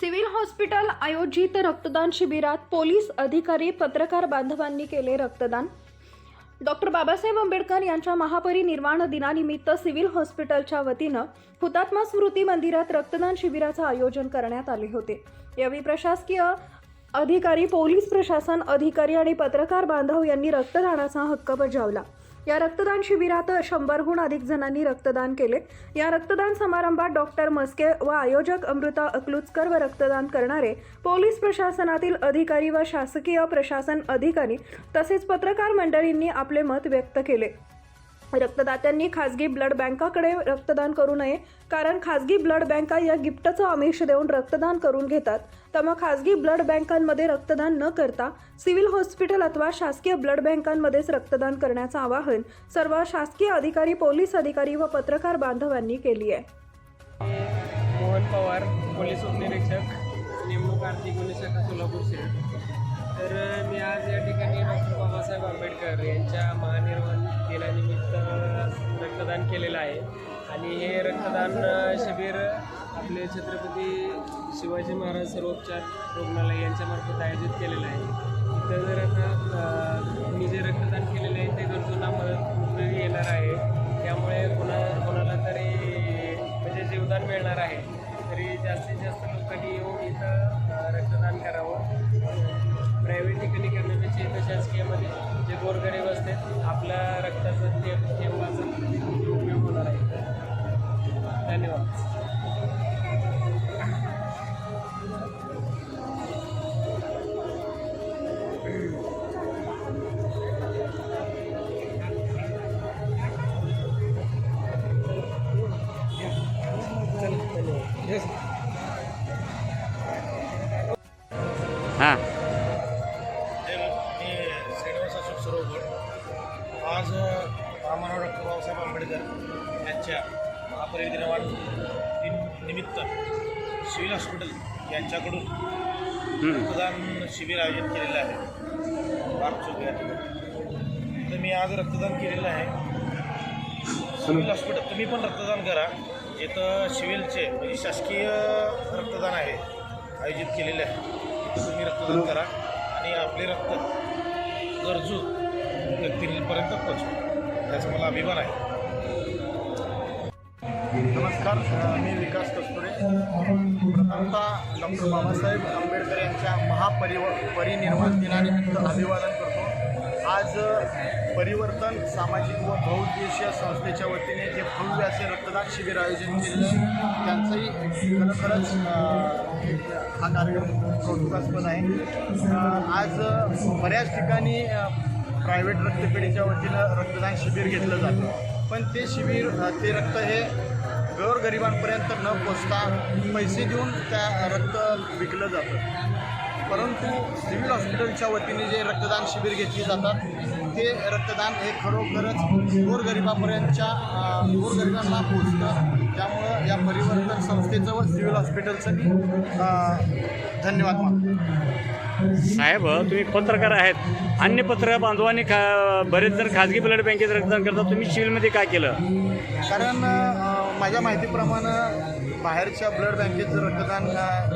Civil hospital आयोजित रक्तदान शिबिरात पोलीस अधिकारी पत्रकार बांधवांनी केले रक्तदान. डॉक्टर बाबासाहेब आंबेडकर यांच्या महापरिनिर्वाण दिनानिमित्त सिव्हिल हॉस्पिटलच्या वतीनं हुतात्मा स्मृती मंदिरात रक्तदान शिबिराचं आयोजन करण्यात आले होते. यावेळी प्रशासकीय अधिकारी पोलीस प्रशासन अधिकारी आणि पत्रकार बांधव यांनी रक्तदानाचा हक्क बजावला. या रक्तदान शिबिरात शंभरहून अधिक जणांनी रक्तदान केले. या रक्तदान समारंभात डॉक्टर मस्के व आयोजक अमृता अकलुचकर व रक्तदान करणारे पोलीस प्रशासनातील अधिकारी व शासकीय प्रशासन अधिकारी तसेच पत्रकार मंडळींनी आपले मत व्यक्त केले. रक्तदात्यांनी खासगी ब्लड बँकाकडे रक्तदान करू नये कारण खासगी ब्लड बँका या गिफ्टचं आमिष देऊन रक्तदान करून घेतात. त्यामुळे खासगी ब्लड बँकांमध्ये रक्तदान न करता सिव्हिल हॉस्पिटल अथवा शासकीय ब्लड बँकांमध्येच रक्तदान करण्याचं आवाहन सर्व शासकीय अधिकारी पोलीस अधिकारी व पत्रकार बांधवांनी केली आहे. मोहन पवार पोलीस उपनिरीक्षक नेमणूक आर्थिक गुन्हे शाखा सोलापूर तर मी आज या ठिकाणी डॉक्टर बाबासाहेब आंबेडकर यांच्या महानिर्वाण दिनानिमित्त रक्तदान केलेलं आहे. आणि हे रक्तदान शिबिर आपले छत्रपती शिवाजी महाराज सर्वोपचार रुग्णालय यांच्यामार्फत आयोजित केलेलं आहे. इथं जर आता मी जे रक्तदान केलेलं आहे ते गरजूंना मदत उपयोगी येणार आहे. त्यामुळे कोणा कोणाला तरी म्हणजे जीवदान मिळणार आहे. तरी जास्तीत जास्त लोकांनी येऊन इथं रक्तदान करावं. प्रायव्हेट ठिकाणी करण्यापेक्षा इथं शासकीयमध्ये जे गोरगरीब असतात आपल्या रक्ताचं ते थेंबाचा उपयोग होणार आहे. धन्यवाद. हां. यांच्याकडून रक्तदान शिबिर आयोजित केलेलं आहे. बाग चौक या ठिकाणी तर मी आज रक्तदान केलेलं आहे. सिव्हिल हॉस्पिटल तुम्ही पण रक्तदान करा. इथं सिव्हिलचे म्हणजे शासकीय रक्तदान आहे आयोजित केलेले आहे. इथं तुम्ही रक्तदान करा आणि आपले रक्त गरजू व्यक्तींपर्यंत पोहोचवा. याचा मला अभिमान आहे. नमस्कार मी विकास कस्तुरे. प्रथमतः डॉक्टर बाबासाहेब आंबेडकर यांच्या महापरिव परिनिर्वाण दिनानिमित्त अभिवादन करतो. आज परिवर्तन सामाजिक व बहुउद्देशीय संस्थेच्या वतीने जे भव्य असे रक्तदान शिबिर आयोजित केलेलं आहे त्यांचंही खरोखरच हा कार्यक्रम कौतुकास्पद आहे. आज बऱ्याच ठिकाणी प्रायव्हेट रक्तपेढीच्या वतीनं रक्तदान शिबिर घेतलं जातं. पण ते शिबिर ते रक्त हे गोरगरिबांपर्यंत न पोचता पैसे देऊन त्या रक्त विकलं जातं. परंतु सिव्हिल हॉस्पिटलच्या वतीने जे रक्तदान शिबिर घेतली जातात ते रक्तदान हे खरोखरच गोरगरिबापर्यंतच्या गोरगरिबांना पोचतं. त्यामुळं या परिवर्तन संस्थेचं व सिव्हिल हॉस्पिटलचं मी धन्यवाद मानतो. साहेब तुम्ही पत्रकार आहेत. अन्य पत्रकार बांधवांनी खा बरेच जण खाजगी ब्लड बँकेत रक्तदान करतात. तुम्ही सिव्हिलमध्ये काय केलं? कारण माझ्या माहितीप्रमाणे बाहेरच्या ब्लड बँकेत जर रक्तदान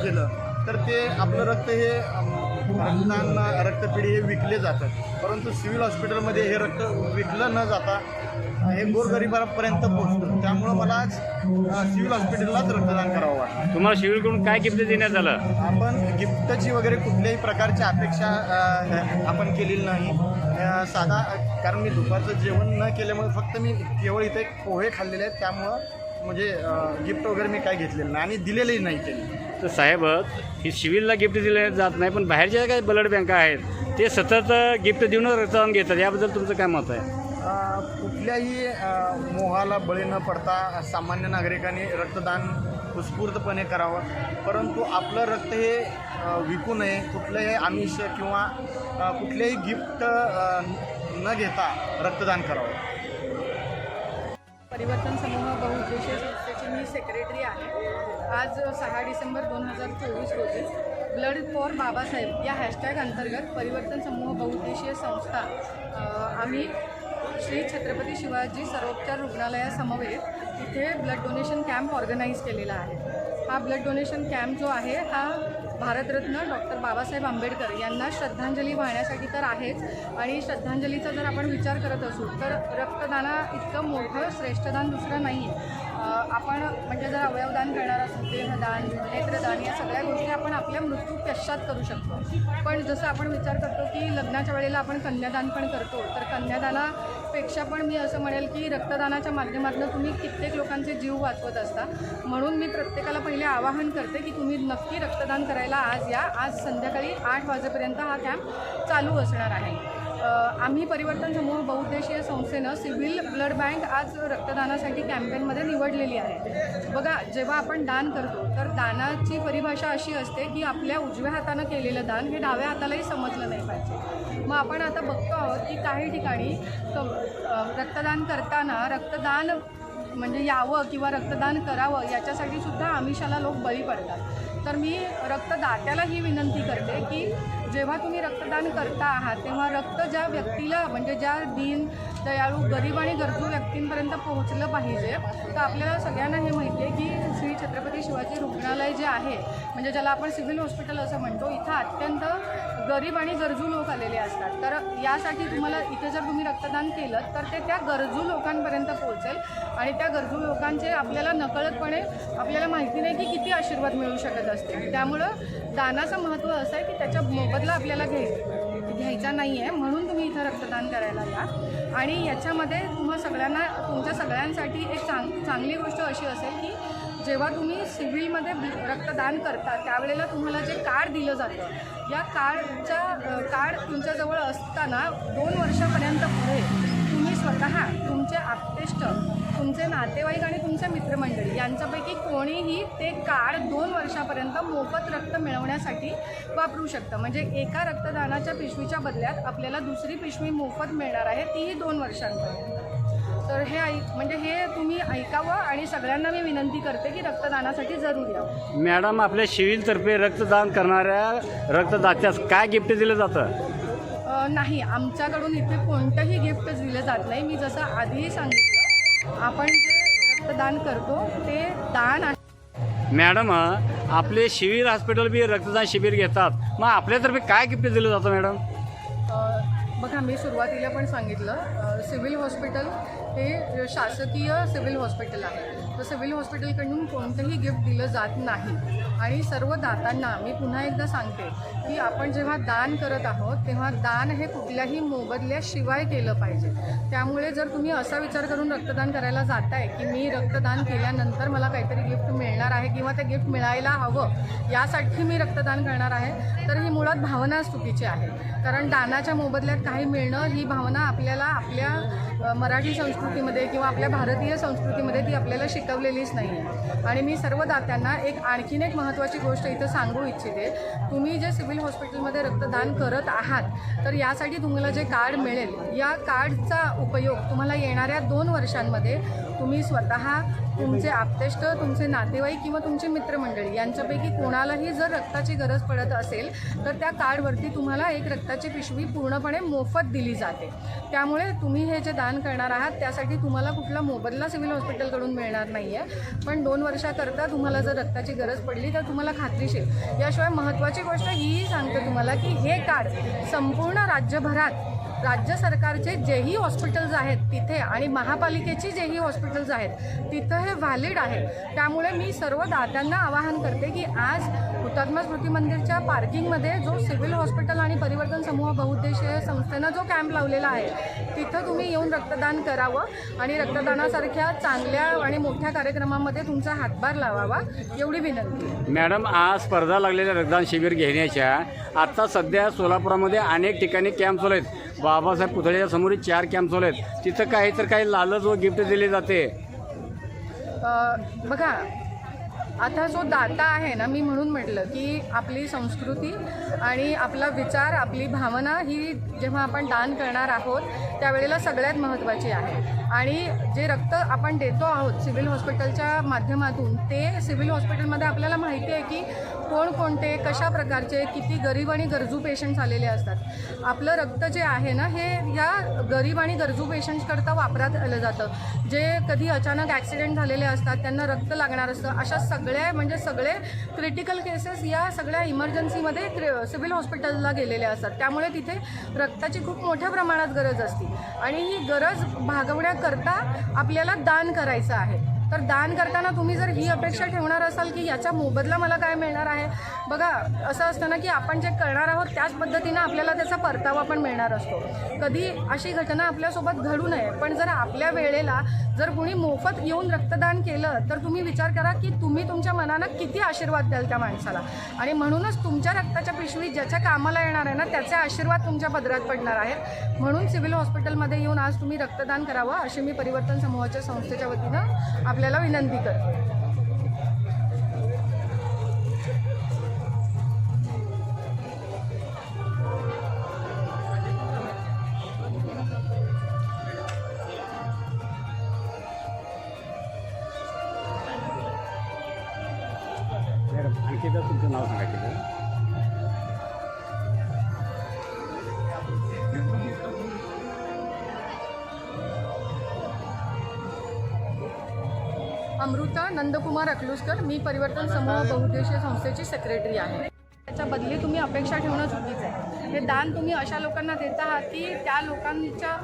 केलं. तर ते आपलं रक्त हे रक्तदान रक्तपेढी हे विकले जातात. परंतु सिव्हिल हॉस्पिटलमध्ये हे रक्त विकलं न जाता हे गोरगरिबापर्यंत पोहोचतं. त्यामुळं मला आज सिव्हिल हॉस्पिटललाच रक्तदान करावं वाटतं. तुम्हाला सिव्हिलकडून काय गिफ्ट देण्यात आलं? आपण गिफ्टची वगैरे कुठल्याही प्रकारची अपेक्षा आपण केलेली नाही. साधा कारण मी दुपारचं जेवण न केल्यामुळे फक्त मी केवळ इथे पोहे खाल्लेले आहेत. त्यामुळं म्हणजे गिफ्ट वगैरे मी काय घेतलेलं नाही आणि दिलेलंही नाही केली तर साहेब ही सिव्हिलला गिफ्ट दिले जात नाही पण बाहेरच्या काही ब्लड बँका आहेत ते सतत गिफ्ट देऊनच रक्तदान घेतात. याबद्दल तुमचं काय मत आहे? कुठल्याही मोहाला बळी न पडता सामान्य नागरिकांनी रक्तदान उत्स्फूर्तपणे करावं. परंतु आपलं रक्त हे विकू नये कुठलंही आमिष किंवा कुठलेही गिफ्ट न घेता रक्तदान करावं. परिवर्तन समूह बहुउद्देशीय संस्थेची मी सेक्रेटरी आहे. आज सहा डिसेंबर दोन हजार चोवीस रोजी ब्लड फॉर बाबासाहेब या हॅशटॅग अंतर्गत परिवर्तन समूह बहुउद्देशीय संस्था आम्ही श्री छत्रपती शिवाजी सर्वोपचार रुग्णालयासमवेत इथे ब्लड डोनेशन कॅम्प ऑर्गनाईज केलेला आहे. हा ब्लड डोनेशन कॅम्प जो आहे हा भारतरत्न डॉक्टर बाबासाहेब आंबेडकर यांना श्रद्धांजली वाहण्यासाठी तर आहेच. आणि श्रद्धांजलीचा जर आपण विचार करत असू तर रक्तदाना इतकं मोठं श्रेष्ठदान दुसरं नाही आहे आपण म्हणजे जर अवयवदान करणार असू देहदान नेत्रदान या सगळ्या गोष्टी आपण आपल्या मृत्यू पश्चात करू शकतो. पण जसं आपण विचार करतो की लग्नाच्या वेळेला आपण कन्यादान पण करतो तर कन्यादाना पेक्षा पण मी असं म्हणेल की रक्तदानाच्या माध्यमातून तुम्ही कित्येक लोकांचे जीव वाचवत असता. म्हणून मी प्रत्येकाला पहिले आवाहन करते की तुम्ही नक्की रक्तदान करायला आज या. आज संध्याकाळी आठ वाजेपर्यंत हा कॅम्प चालू असणार आहे. आम्ही परिवर्तन समूह बहुउद्देशीय संस्थेनं सिव्हिल ब्लड बँक आज रक्तदानासाठी कॅम्पेनमध्ये निवडलेली आहे. बघा जेव्हा आपण दान करतो तर दानाची परिभाषा अशी असते की आपल्या उजव्या हातानं केलेलं दान हे डाव्या हातालाही समजलं नाही पाहिजे. मग आपण आता बघतो आहोत की काही ठिकाणी रक्तदान करताना रक्तदान म्हणजे यावं किंवा रक्तदान करावं याच्यासाठी सुद्धा आमिषाला लोक बळी पडतात. तर मी रक्तदात्याला ही विनंती करते की जेव्हा तुम्ही रक्तदान करता आहात तेव्हा रक्त ज्या व्यक्तीला म्हणजे ज्या दीन दयाळू गरीब आणि गरजू व्यक्तींपर्यंत पोहोचलं पाहिजे तर आपल्याला सगळ्यांना हे माहिती आहे की श्री छत्रपती शिवाजी रुग्णालय जे आहे म्हणजे ज्याला आपण सिव्हिल हॉस्पिटल असं म्हणतो इथं अत्यंत गरीब आणि गरजू लोक आलेले असतात. तर यासाठी तुम्हाला इथे जर तुम्ही रक्तदान केलं तर ते त्या गरजू लोकांपर्यंत पोहोचेल आणि त्या गरजू लोकांचे आपल्याला नकळतपणे आपल्याला माहिती नाही की किती आशीर्वाद मिळू शकत असते त्यामुळं दानाचं महत्त्व असं आहे की त्याच्या बदला आपल्याला घ्याय घ्यायचा नाही आहे म्हणून तुम्ही इथं रक्तदान करायला या. आणि याच्यामध्ये तुम्हा सगळ्यांना तुमच्या सगळ्यांसाठी एक चांग चांगली गोष्ट अशी असेल की जेव्हा तुम्ही सिव्हिलमध्ये रक्तदान करता त्यावेळेला तुम्हाला जे कार्ड दिलं जातं या कार्डच्या कार्ड तुमच्याजवळ असताना दोन वर्षापर्यंत पुढे तुम्ही स्वतः तुमचे आप्तेष्ट तुमचे नातेवाईक आणि तुमचे मित्रमंडळी यांच्यापैकी कोणीही ते कार्ड दोन वर्षापर्यंत मोफत रक्त मिळवण्यासाठी वापरू शकतं. म्हणजे एका रक्तदानाच्या पिशवीच्या बदल्यात आपल्याला दुसरी पिशवी मोफत मिळणार आहे तीही दोन वर्षांपर्यंत. तर हे ऐक म्हणजे हे तुम्ही ऐकावं आणि सगळ्यांना मी विनंती करते की रक्तदानासाठी जरूर यावं. मॅडम आपल्या सिव्हिलतर्फे रक्तदान करणाऱ्या रक्तदात्यास काय गिफ्ट दिलं जातं? नाही आमच्याकडून इथे कोणतंही गिफ्ट दिलं जात नाही. मी जसं आधीही सांगितलं आपण जे रक्तदान करतो ते दान आहे. मॅडम आपले सिव्हिल हॉस्पिटल बी रक्तदान शिबिर घेतात. मग आपल्यातर्फे काय गिफ्ट दिलं जातं मॅडम? बघा मी सुरुवातीला पण सांगितलं सिव्हिल हॉस्पिटल हे शासकीय सिव्हिल हॉस्पिटल आहे. तर सिव्हिल हॉस्पिटलकडून कोणतंही गिफ्ट दिलं जात नाही. आणि सर्व दातांना मी पुन्हा एकदा सांगते की आपण जेव्हा दान करत आहोत तेव्हा दान हे कुठल्याही मोबदल्याशिवाय केलं पाहिजे. त्यामुळे जर तुम्ही असा विचार करून रक्तदान करायला जाताय की मी रक्तदान केल्यानंतर मला काहीतरी गिफ्ट मिळणार आहे किंवा ते गिफ्ट मिळायला हवं यासाठी मी रक्तदान करणार आहे तर ही मुळात भावना चुकीची आहे. कारण दानाच्या मोबदल्यात काही मिळणं ही भावना आपल्याला आपल्या मराठी संस्कृतीमध्ये किंवा आपल्या भारतीय संस्कृतीमध्ये ती आपल्याला पेटवलेलीच नाही आहे आणि मी सर्व दात्यांना एक आणखीन एक महत्त्वाची गोष्ट इथं सांगू इच्छिते. तुम्ही जे सिव्हिल हॉस्पिटलमध्ये रक्तदान करत आहात तर यासाठी तुम्हाला जे कार्ड मिळेल या कार्डचा उपयोग तुम्हाला येणाऱ्या दोन वर्षांमध्ये तुम्ही स्वतः तुमचे आप्तेष्ट तुमचे नातेवाईक किंवा तुमचे मित्रमंडळी यांच्यापैकी कोणालाही जर रक्ताची गरज पडत असेल तर त्या कार्डवरती तुम्हाला एक रक्ताची पिशवी पूर्णपणे मोफत दिली जाते. त्यामुळे तुम्ही हे जे दान करणार आहात त्यासाठी तुम्हाला कुठला मोबदला सिव्हिल हॉस्पिटलकडून मिळणार नाही आहे पण दोन वर्षाकरता तुम्हाला जर रक्ताची गरज पडली तर तुम्हाला खात्रीशीर याशिवाय महत्त्वाची गोष्ट हीही सांगते तुम्हाला की हे कार्ड संपूर्ण राज्यभरात राज्य सरकारचे जेही हॉस्पिटल्स आहेत तिथे आणि महापालिकेची जेही हॉस्पिटल्स आहेत तिथं हे व्हॅलिड आहे. त्यामुळे मी सर्व दात्यांना आवाहन करते की आज हुतात्मा स्मृती मंदिरच्या पार्किंगमध्ये जो सिव्हिल हॉस्पिटल आणि परिवर्तन समूह बहुउद्देशीय संस्थेनं जो कॅम्प लावलेला आहे तिथं तुम्ही येऊन रक्तदान करावं आणि रक्तदानासारख्या चांगल्या आणि मोठ्या कार्यक्रमामध्ये तुमचा हातभार लावावा एवढी विनंती. मॅडम आज स्पर्धा लागलेल्या रक्तदान शिबिर घेण्याच्या आत्ता सध्या सोलापुरामध्ये अनेक ठिकाणी कॅम्प चालू आहेत बाबासाहेब पुतळ्याच्या समोर चार कॅम्प चालू आहेत तिथं काही तर काही लालच व गिफ्ट दिले जाते. बघा आता जो दाता आहे ना मी म्हणून म्हटलं की आपली संस्कृती आणि आपला विचार आपली भावना ही जेव्हा आपण दान करणार आहोत त्यावेळेला सगळ्यात महत्त्वाची आहे. आणि जे रक्त आपण देतो आहोत सिव्हिल हॉस्पिटलच्या माध्यमातून ते सिव्हिल हॉस्पिटलमध्ये आपल्याला माहिती आहे की कोणकोणते कशा प्रकारचे किती गरीब आणि गरजू पेशंट्स आलेले असतात. आपलं रक्त जे आहे ना हे या गरीब आणि गरजू पेशंट्सकरता वापरात आलं जातं. जे कधी अचानक ॲक्सिडेंट झालेले असतात त्यांना रक्त लागणार असतं. अशा सगळ्या म्हणजे सगळे क्रिटिकल केसेस या सगळ्या इमर्जन्सीमध्ये सिव्हिल हॉस्पिटलला गेलेले असतात. त्यामुळे तिथे रक्ताची खूप मोठ्या प्रमाणात गरज असते. आणि ही गरज भागवण्याकरता आपल्याला दान करायचं आहे. तर दान करताना तुम्ही जर ही अपेक्षा ठेवणार असाल की याच्या मोबदला मला काय मिळणार आहे? बघा असं असतं ना की आपण जे करणार आहोत त्याच पद्धतीनं आपल्याला त्याचा परतावा पण मिळणार असतो. कधी अशी घटना आपल्यासोबत घडू नये पण जर आपल्या वेळेला जर कुणी मोफत येऊन रक्तदान केलं तर तुम्ही विचार करा की तुम्ही तुमच्या मनानं किती आशीर्वाद द्याल त्या माणसाला. आणि म्हणूनच तुमच्या रक्ताच्या पिशवी ज्याच्या कामाला येणार आहे ना त्याचे आशीर्वाद तुमच्या पदरात पडणार आहेत. म्हणून सिव्हिल हॉस्पिटलमध्ये येऊन आज तुम्ही रक्तदान करावं अशी मी परिवर्तन समूहाच्या संस्थेच्या वतीनं आपल्या आपल्याला विनंती करते अमृता नंदकुमार अकलुसकर मी परिवर्तन समूह बहुउद्देशीय संस्थेची सेक्रेटरी आहे. त्याच्या बदली तुम्ही अपेक्षा ठेवणं चुकीचं आहे. हे दान तुम्ही अशा लोकांना देत आहात की त्या लोकांच्या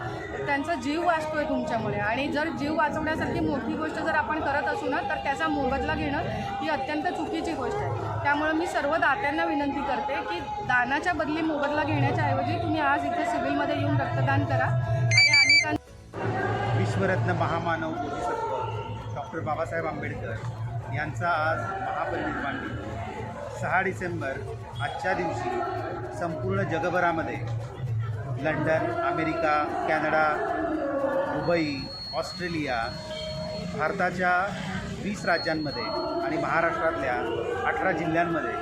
त्यांचा जीव वाचतोय तुमच्यामुळे. आणि जर जीव वाचवण्यासारखी मोठी गोष्ट जर आपण करत असू ना तर त्याचा मोबदला घेणं ही अत्यंत चुकीची गोष्ट आहे. त्यामुळे मी सर्व दात्यांना विनंती करते की दानाच्या बदली मोबदला घेण्याच्या ऐवजी तुम्ही आज इथे सिव्हिलमध्ये येऊन रक्तदान करा. आणि अनेकांना विश्वरत्न महामानव डॉक्टर बाबासाहेब आंबेडकर यांचा आज महापरिनिर्वाण दिन. सहा डिसेंबर आजच्या दिवशी संपूर्ण जगभरामध्ये London America Canada Dubai Australia भारताच्या वीस राज्यांमध्ये आणि महाराष्ट्रातल्या अठरा जिल्ह्यांमध्ये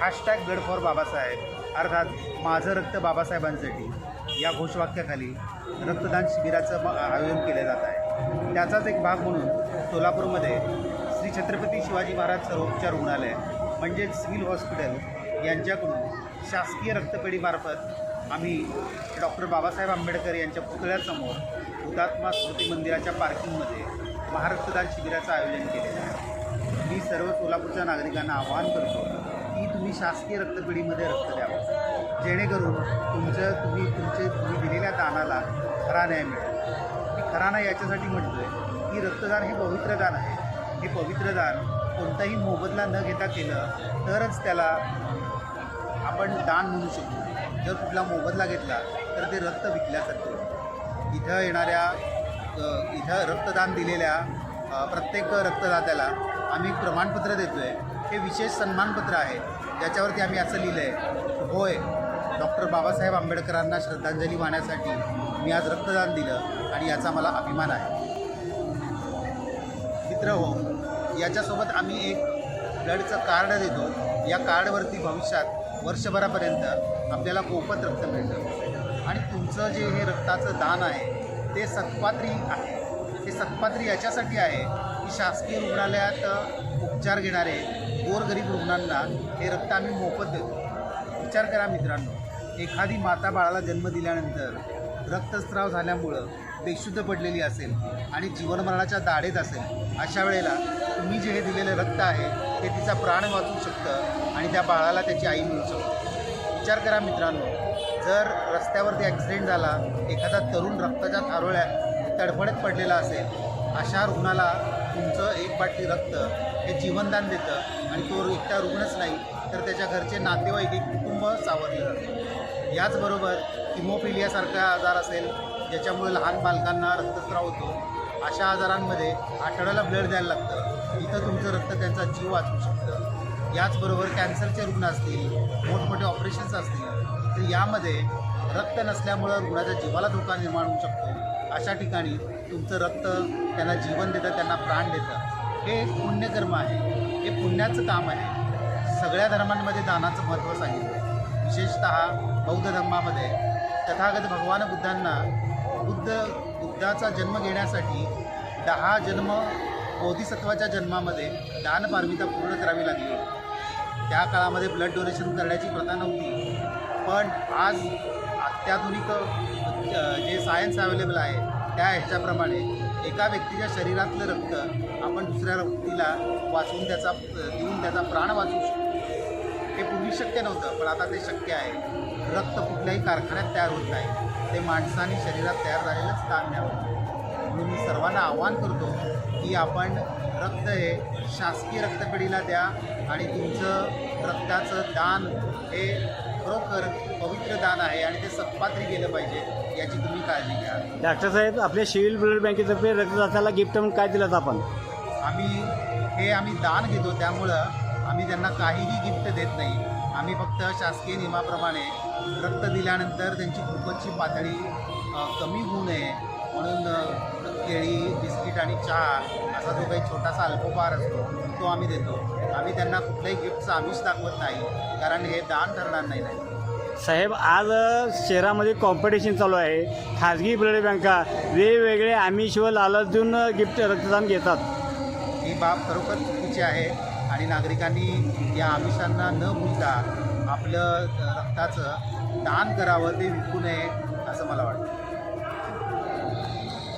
हॅशटॅग गड फॉर बाबासाहेब अर्थात माझं रक्त बाबासाहेबांसाठी या घोषवाक्याखाली रक्तदान शिबिराचं आयोजन केलं जात आहे. त्याचाच एक भाग म्हणून सोलापूरमध्ये श्री छत्रपती शिवाजी महाराज सर्वोपचार रुग्णालय म्हणजेच सिव्हिल हॉस्पिटल यांच्याकडून शासकीय रक्तपेढीमार्फत आम्ही डॉक्टर बाबासाहेब आंबेडकर यांच्या पुतळ्यासमोर हुतात्मा स्मृती मंदिराच्या पार्किंगमध्ये महारक्तदान शिबिराचं आयोजन केलेलं आहे. मी सर्व सोलापूरच्या नागरिकांना आवाहन करतो की तुम्ही शासकीय रक्तपेढीमध्ये रक्त द्यावं. जेणेकरून तुमचं तुम्ही तुमचे तुम्ही दिलेल्या दानाला खरा न्याय मिळेल. मी खरा न्याय याच्यासाठी म्हणतोय की रक्तदान हे पवित्र दान आहे. हे पवित्र दान कोणताही मोबदला न घेता केलं तरच त्याला आपण दान म्हणू शकतो. जर कुठला मोबदला घेतला तर ते रक्त विकल्यासारखं होतं. इथं येणाऱ्या इथं रक्तदान दिलेल्या प्रत्येक रक्तदात्याला आम्ही एक प्रमाणपत्र देतो आहे हे विशेष सन्मानपत्र आहे. ज्याच्यावरती आम्ही असं लिहिलं आहे होय डॉक्टर बाबासाहेब आंबेडकरांना श्रद्धांजली वाहण्यासाठी मी आज रक्तदान दिलं आणि याचा मला अभिमान आहे. मित्र हो याच्यासोबत आम्ही एक ब्लडचं कार्ड देतो. या कार्डवरती भविष्यात वर्षभरापर्यंत आपल्याला मोफत रक्त मिळतं. आणि तुमचं जे हे रक्ताचं दान आहे ते सत्पात्री आहे. हे सत्पात्री याच्यासाठी आहे की शासकीय रुग्णालयात उपचार घेणारे गोरगरीब रुग्णांना हे रक्त आम्ही मोफत देतो. विचार करा मित्रांनो. एखादी माता बाळाला जन्म दिल्यानंतर रक्तस्राव झाल्यामुळं बेशुद्ध पडलेली असेल आणि जीवनमरणाच्या दाढेत असेल अशा वेळेला तुम्ही जे हे दिलेलं रक्त आहे ते तिचा प्राण वाचू शकतं आणि त्या बाळाला त्याची आई मिळू शकते. विचार करा मित्रांनो जर रस्त्यावरती ॲक्सिडेंट झाला एखादा तरुण रक्ताच्या थारोळ्यात तडफडत पडलेला असेल अशा रुग्णाला तुमचं एक बाटली रक्त हे जीवनदान देतं आणि तो एकटा रुग्णच नाही तर त्याच्या घरचे नातेवाईक एक कुटुंब सावरलं जातं याचबरोबर हिमोफिलियासारखा आजार असेल ज्याच्यामुळे लहान बालकांना रक्तस्राव होतो अशा आजारांमध्ये आठवड्याला ब्लड द्यायला लागतं. इथं तुमचं रक्त त्यांचा जीव वाचवू शकतं. याचबरोबर कॅन्सरचे रुग्ण असतील मोठमोठे ऑपरेशन्स असतील तर यामध्ये रक्त नसल्यामुळं रुग्णाच्या जीवाला धोका निर्माण होऊ शकतो. अशा ठिकाणी तुमचं रक्त त्यांना जीवन देतं त्यांना प्राण देतं. हे एक पुण्यकर्म आहे. हे पुण्याचं काम आहे. सगळ्या धर्मांमध्ये दानाचं महत्त्व सांगितलं विशेषतः बौद्ध धर्मामध्ये तथागत भगवान बुद्धांना बुद्ध बुद्धाचा जन्म घेण्यासाठी दहा जन्म बोधिसत्वाच्या जन्मामध्ये दानपारमिता पूर्ण करावी लागली. त्या काळामध्ये ब्लड डोनेशन करण्याची प्रथा नव्हती. पण आज अत्याधुनिक जे सायन्स अवेलेबल आहे त्या ह्याच्याप्रमाणे एका व्यक्तीच्या शरीरातलं रक्त आपण दुसऱ्या व्यक्तीला वाचवून त्याचा देऊन त्याचा प्राण वाचवू शकतो. पूर्वी शक्य नव्हतं पण आता ते शक्य आहे. रक्त कुठल्याही कारखान्यात तयार होत नाही. ते माणसाने शरीरात तयार झालेलंच दान द्यावं म्हणून मी सर्वांना आवाहन करतो की आपण रक्त हे शासकीय रक्तपेढीला द्या आणि तुमचं रक्ताचं दान हे खरोखर पवित्र दान आहे आणि ते सत्पात्री गेलं पाहिजे याची तुम्ही काळजी घ्या. डॉक्टर साहेब आपल्या सिव्हिल ब्लड बँकेतर्फे रक्तदात्याला गिफ्ट म्हणून काय दिलं आपण? आम्ही हे आम्ही दान घेतो त्यामुळं आम्ही त्यांना काहीही गिफ्ट देत नाही. आम्ही फक्त शासकीय नियमाप्रमाणे रक्त दिल्यानंतर त्यांची ग्लुकोजची पातळी कमी होऊ नये. म्हणून केळी बिस्किट आणि चहा असा जो काही छोटासा अल्पोपहार असतो तो आम्ही देतो. आम्ही त्यांना कुठल्याही गिफ्टचं आमिष दाखवत नाही कारण हे दान ठरणार नाही नाही. साहेब आज शहरामध्ये कॉम्पिटिशन चालू आहे. खाजगी ब्लड बँका वेगवेगळे आमिष व लालच देऊन गिफ्ट रक्तदान घेतात. ही बाब खरोखर चुकीची आहे. आणि नागरिकांनी या आमिषांना न भुलता आपलं रक्ताचं दान करावं ते विकू नये असं मला वाटतं.